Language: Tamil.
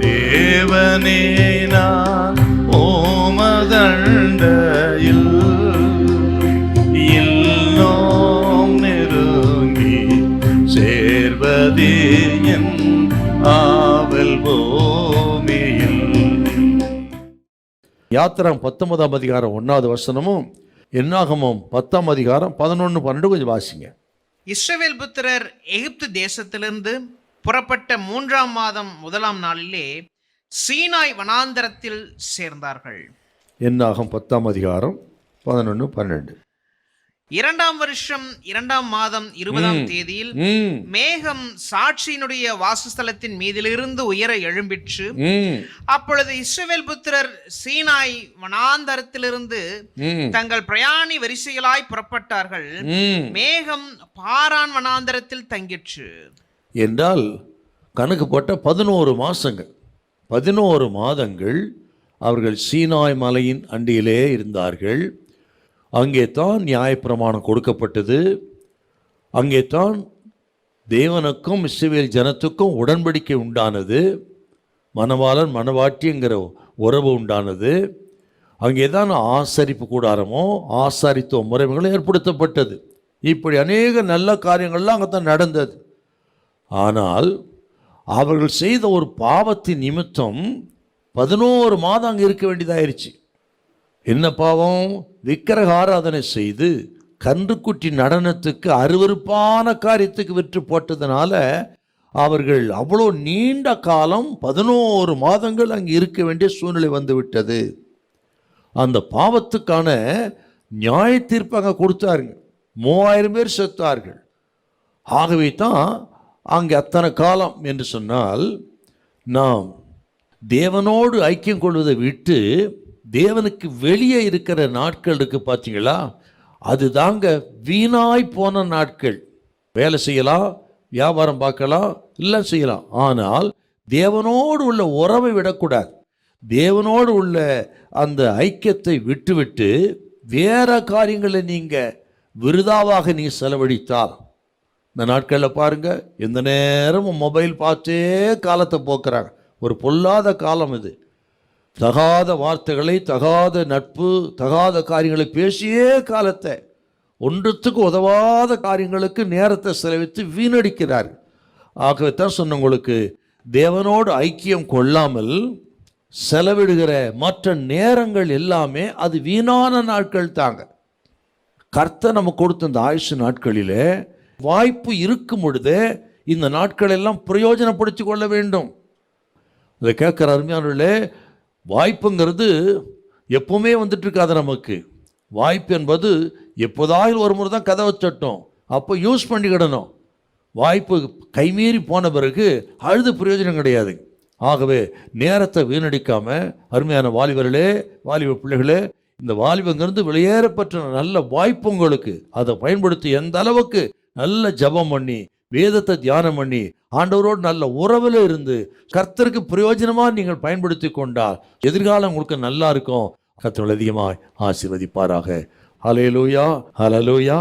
தேவனே நான் ஓமதண்டையில் இல்லோம் நெருங்கி சேர்வதே என் ஆவல் பூமியில். யாத்திரம் பத்தொன்பதாம் அதிகாரம் ஒன்றாவது வசனமும் என்னாகமும் பத்தாம் அதிகாரம் பதினொன்று பன்னெண்டு கொஞ்சம் வாசிங்க. இஸ்ரவேல் புத்திரர் எகிப்து தேசத்திலிருந்து புறப்பட்ட மூன்றாம் மாதம் முதலாம் நாளிலே சீனாய் வனாந்தரத்தில் சேர்ந்தார்கள். என்னாகம் பத்தாம் அதிகாரம் பதினொன்று பன்னெண்டு இரண்டாம் வருஷம் இரண்டாம் மாதம் இருபதாம் தேதியில் மேகம் சாட்சியினுடைய வாசஸ்தலத்தின் மீதிலிருந்து உயர எழும்பிற்று. அப்பொழுது இஸ்ரவேல் புத்திரர் சீனாய் வனாந்தரத்திலிருந்து தங்கள் பிரயாணி வரிசைகளாய் புறப்பட்டார்கள். மேகம் பாரான் வனாந்தரத்தில் தங்கிற்று. என்றால் கணக்கு போட்ட பதினோரு மாதங்கள் பதினோரு மாதங்கள் அவர்கள் சீனாய் மலையின் அண்டியிலே இருந்தார்கள். அங்கே தான் நியாயப்பிரமாணம் கொடுக்கப்பட்டது. அங்கே தான் தேவனுக்கும் இஸ்ரவேல் ஜனத்துக்கும் உடன்படிக்கை உண்டானது. மணவாளன் மணவாட்டிங்கிற உறவு உண்டானது. அங்கே தான் ஆசரிப்பு கூடாரமோ ஆசாரித்துவ முறைமைகளும் ஏற்படுத்தப்பட்டது. இப்படி அநேக நல்ல காரியங்கள்லாம் அங்கே தான் நடந்தது. ஆனால் அவர்கள் செய்த ஒரு பாவத்தின் நிமித்தம் பதினோரு மாதம் அங்கே இருக்க வேண்டியதாயிருச்சு. என்ன பாவம்? விக்கிரக ஆராதனை செய்து கன்றுக்குட்டி நடனத்துக்கு அருவருப்பான காரியத்துக்கு விற்று போட்டதுனால அவர்கள் அவ்வளோ நீண்ட காலம் பதினோரு மாதங்கள் அங்கே இருக்க வேண்டிய சூழ்நிலை வந்துவிட்டது. அந்த பாவத்துக்கான நியாய தீர்ப்பு அங்கே கொடுத்தாருங்க மூவாயிரம் பேர் செத்தார்கள். ஆகவே தான் அங்கே அத்தனை காலம் என்று சொன்னால் நாம் தேவனோடு ஐக்கியம் கொள்வதை விட்டு தேவனுக்கு வெளியே இருக்கிற நாட்கள் இருக்குது பார்த்தீங்களா? அது தாங்க வீணாய் போன நாட்கள். வேலை செய்யலாம் வியாபாரம் பார்க்கலாம் இல்லை செய்யலாம். ஆனால் தேவனோடு உள்ள உறவை விடக்கூடாது. தேவனோடு உள்ள அந்த ஐக்கியத்தை விட்டுவிட்டு வேற காரியங்களை நீங்கள் விருதாவாக நீ செலவழித்தால் இந்த நாட்களில் பாருங்கள் எந்த நேரமும் மொபைல் பார்த்தே காலத்தை போக்குறாங்க. ஒரு பொல்லாத காலம் இது. தகாத வார்த்தைகளை தகாத நட்பு தகாத காரியங்களை பேசியே காலத்தை ஒன்றுத்துக்கு உதவாத காரியங்களுக்கு நேரத்தை செலவித்து வீணடிக்கிறார் ஆகவே தான் சொன்ன உங்களுக்கு தேவனோடு ஐக்கியம் கொள்ளாமல் செலவிடுகிற மற்ற நேரங்கள் எல்லாமே அது வீணான நாட்கள் தாங்க. கர்த்தர் நம்ம கொடுத்த இந்த ஆயுசு நாட்களிலே வாய்ப்பு இருக்கும் பொழுதே இந்த நாட்கள் எல்லாம் பிரயோஜனப்படுத்தி கொள்ள வேண்டும். இதை கேட்குற அருமையானவர்களே வாய்ப்புங்கிறது எப்பவுமே வந்துட்டு இருக்காது நமக்கு. வாய்ப்பு என்பது எப்போதாயில் ஒரு முறை தான் கதவை தட்டும் அப்போ யூஸ் பண்ணிக்கிடணும். வாய்ப்பு கைமீறி போன பிறகு அழுது பிரயோஜனம் கிடையாது. ஆகவே நேரத்தை வீணடிக்காமல் அருமையான வாலிபர்களே வாலிப பிள்ளைகளே இந்த வாலிபங்கிறது வெளியேறப்பட்ட நல்ல வாய்ப்பு உங்களுக்கு. அதை பயன்படுத்தி எந்த அளவுக்கு நல்ல ஜெபம் பண்ணி வேதத்தை தியானம் பண்ணி ஆண்டவரோடு நல்ல உறவில் இருந்து கர்த்தருக்கு பிரயோஜனமாக நீங்கள் பயன்படுத்தி கொண்டால் எதிர்காலம் உங்களுக்கு நல்லா இருக்கும். கர்த்தர் அதிகமாக ஆசீர்வதிப்பாராக. ஹalleluya ஹலலூயா